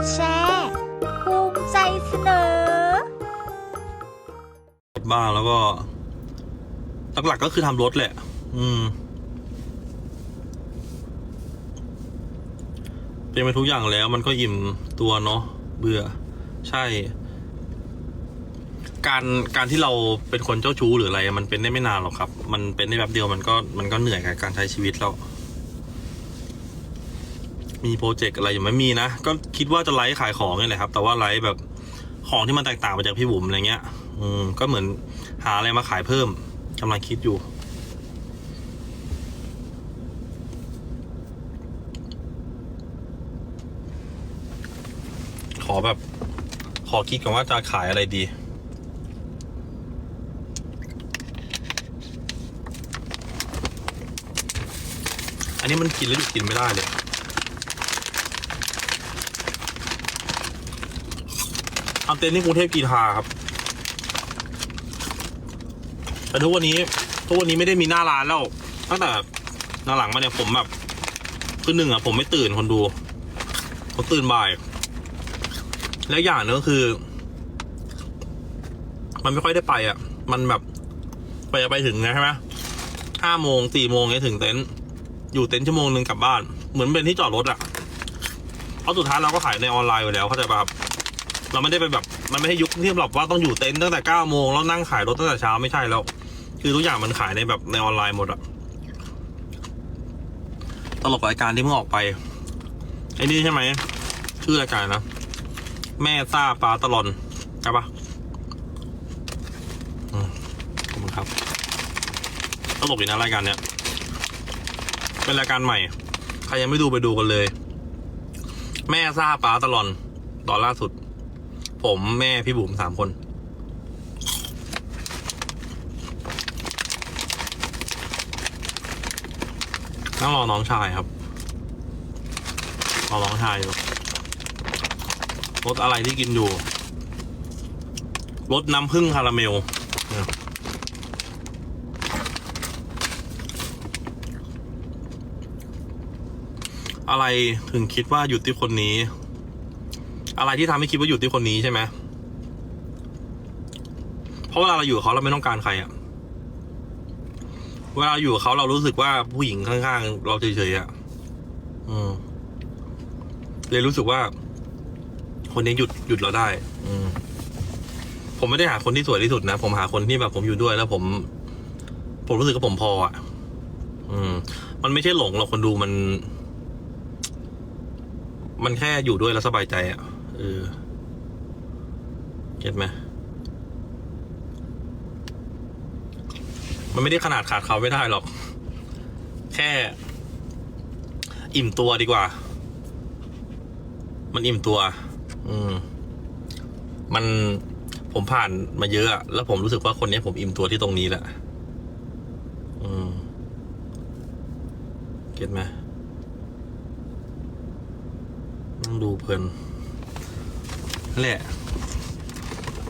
ดแชร์ภูมิใจเสนอรถบ้างแล้วก็ หลักๆก็คือทำรถแหละ อืม เป็นไปทุกอย่างแล้วมันก็อิ่มตัวเนาะเบื่อ ใช่ การการที่เราเป็นคนเจ้าชู้หรืออะไร มันเป็นได้ไม่นานหรอกครับ มันเป็นได้แบบเดียวมันก็มันก็เหนื่อยกับการใช้ชีวิตแล้ว มีโปรเจกต์อะไรอยู่ไหมมีนะ ก็คิดว่าจะไลฟ์ขายของนี่แหละครับ แต่ว่าไลฟ์แบบของที่มันแตกต่างไปจากพี่บุ๋มอะไรเงี้ย อืม ก็เหมือนหาอะไรมาขายเพิ่มกำลังคิดอยู่ ขอแบบ ขอคิดก่อนว่าจะขายอะไรดีอันนี้มันกินแล้วหยุดกินไม่ได้เลย ทำเต็นที่กรุงเทพกีทาครับ แต่ทุกวันนี้ ทุกวันนี้ไม่ได้มีหน้าร้านแล้ว ตั้งแต่หน้าหลังมาเนี่ยผมแบบคือหนึ่งอะผมไม่ตื่นคนดูผมตื่นบ่าย แล้วอย่างนึงก็คือ มันไม่ค่อยได้ไปอะ มันแบบไปไปถึงไงใช่ไหมห้าโมงสี่โมงเนี่ยถึงเต็นท์อยู่เต็นท์ชั่วโมงหนึ่งกลับบ้าน เหมือนเป็นที่จอดรถอะเพราะสุดท้ายเราก็ขายในออนไลน์อยู่แล้วเข้าใจป่ะครับ เราไม่ได้ไปแบบ มันไม่ใช่ยุคที่แบบว่าต้องอยู่เต็นท์ตั้งแต่เก้าโมงแล้วนั่งขายรถตั้งแต่เช้าไม่ใช่แล้ว คือทุกอย่างมันขายในแบบในออนไลน์หมดอะตลกรายการที่เพิ่งออกไปไอ้นี่ใช่ไหมชื่อรายการนะแม่ซ่าปลาตลอนใช่ปะอืมขอบคุณครับ ตลกอยู่นะรายการเนี้ยเป็นรายการใหม่ ใครยังไม่ดูไปดูกันเลย แม่ซ่าปลาตลอนตอนล่าสุด ผมแม่พี่บุ๋มสามคน นั่งรอน้องชายครับ รอน้องชายอยู่รสอะไรที่กินอยู่รสน้ำผึ้งคาราเมลอะไรถึงคิดว่าหยุดที่คนนี้ อะไรที่ทำให้คิดว่าหยุดที่คนนี้ใช่ไหมเพราะเวลาเราอยู่เขาเราไม่ต้องการใครอะเวลาอยู่เขาเรารู้สึกว่าผู้หญิงข้างๆเราเฉยๆอะอืมเลยรู้สึกว่า คนนี้หยุดหยุดเราได้ อืมผมไม่ได้หาคนที่สวยที่สุดนะผมหาคนที่แบบผมอยู่ด้วยแล้วผม ผมรู้สึกว่าผมพออะ อืม มันไม่ใช่หลงหรอกคนดูมัน มันแค่อยู่ด้วยแล้วสบายใจอะ เออเก็ตไหมมันไม่ได้ขนาดขาดเขาไม่ได้หรอก แค่ อิ่มตัวดีกว่า มันอิ่มตัว อืม มันผมผ่านมาเยอะอะแล้วผมรู้สึกว่าคนนี้ผมอิ่มตัวที่ตรงนี้แหละ อืม เก็ตไหมนั่งดูเพลิน นั่นแหละ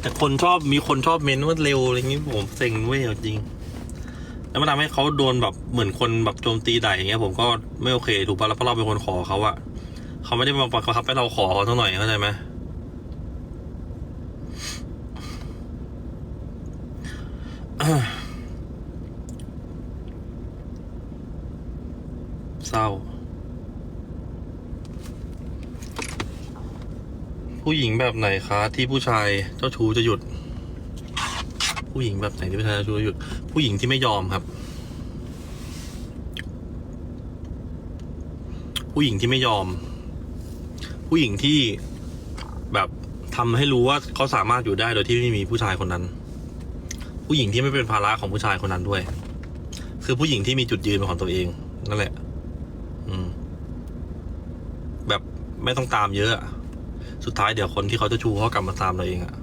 แต่คนชอบมีคนชอบเมนว่าเร็วอะไรอย่างนี้ผมเซ็งเว้ยเอจริง แล้วมันทำให้เขาโดนแบบเหมือนคนแบบโจมตีด่าอย่างเงี้ย ผมก็ไม่โอเคถูกปะแล้วเพราะเราเป็นคนขอเขาอะเขาไม่ได้มาบังคับให้เราขอเขาเท่าหน่อยเข้าใจไหมเศร้า ผู้หญิงแบบไหนคะที่ผู้ชายเจ้าชู้จะหยุด ผู้หญิงแบบไหนที่ผู้ชายเจ้าชู้จะหยุด ผู้หญิงที่ไม่ยอมครับ ผู้หญิงที่ไม่ยอม ผู้หญิงที่แบบทำให้รู้ว่าเขาสามารถอยู่ได้โดยที่ไม่มีผู้ชายคนนั้น ผู้หญิงที่ไม่เป็นภาระของผู้ชายคนนั้นด้วย คือผู้หญิงที่มีจุดยืนเป็นของตัวเองนั่นแหละ อืม แบบไม่ต้องตามเยอะ สุดท้ายเดี๋ยวคนที่เขาจะชูเขากลับมาตามเราเองอะ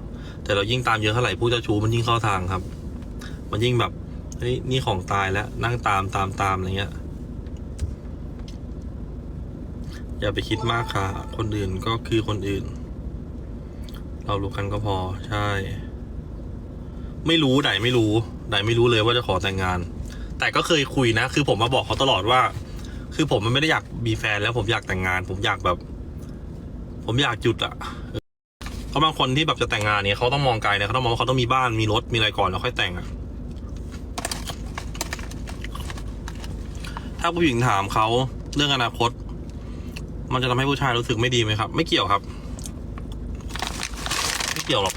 แต่เรายิ่งตามเยอะเท่าไหร่ผู้เจ้าชูมันยิ่งเข้าทางครับ มันยิ่งแบบเฮ้ยนี่ของตายแล้วนั่งตามตามตามอะไรเงี้ย อย่าไปคิดมากค่ะ คนอื่นก็คือคนอื่น เรารู้กันก็พอใช่ ไม่รู้ไหนไม่รู้ไหนไม่รู้เลยว่าจะขอแต่งงาน แต่ก็เคยคุยนะ คือผมมาบอกเขาตลอดว่า คือผมมันไม่ได้อยากมีแฟนแล้วผมอยากแต่งงาน ผมอยากแบบ ผมอยากหยุดอะเพราะบางคนที่แบบจะแต่งงานเนี่ยเขาต้องมองไกลเนี่ยเขาต้องมองว่าเขาต้องมีบ้านมีรถมีอะไรก่อนแล้วค่อยแต่งอะถ้าผู้หญิงถามเขาเรื่องอนาคต มันจะทำให้ผู้ชายรู้สึกไม่ดีไหมครับ ไม่เกี่ยวครับ ไม่เกี่ยวหรอก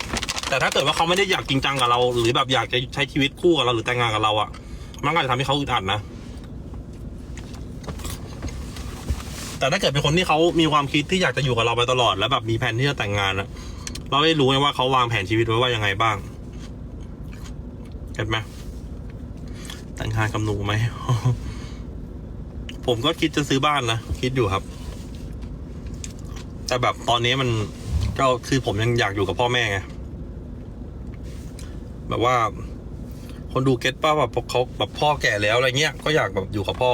แต่ถ้าเกิดว่าเขาไม่ได้อยากจริงจังกับเรา หรือแบบอยากจะใช้ชีวิตคู่กับเราหรือแต่งงานกับเราอะมันก็จจะทำให้เขาอึดอัดนะ แต่ถ้าเกิดเป็นคนที่เขามีความคิดที่อยากจะอยู่กับเราไปตลอด แล้วแบบมีแผนที่จะแต่งงานอะเราได้รู้ไงว่าเขาวางแผนชีวิตไว้ว่ายังไงบ้างเห็นไหมแต่งงานกับหนูไหม ผมก็คิดจะซื้อบ้านนะ คิดอยู่ครับ แต่แบบตอนนี้มันก็คือผมยังอยากอยู่กับพ่อแม่ไงแบบว่า คนดูเก็ตป้าแบบเขาแบบพ่อแก่แล้วอะไรเงี้ยก็อยากแบบอยู่กับพ่อ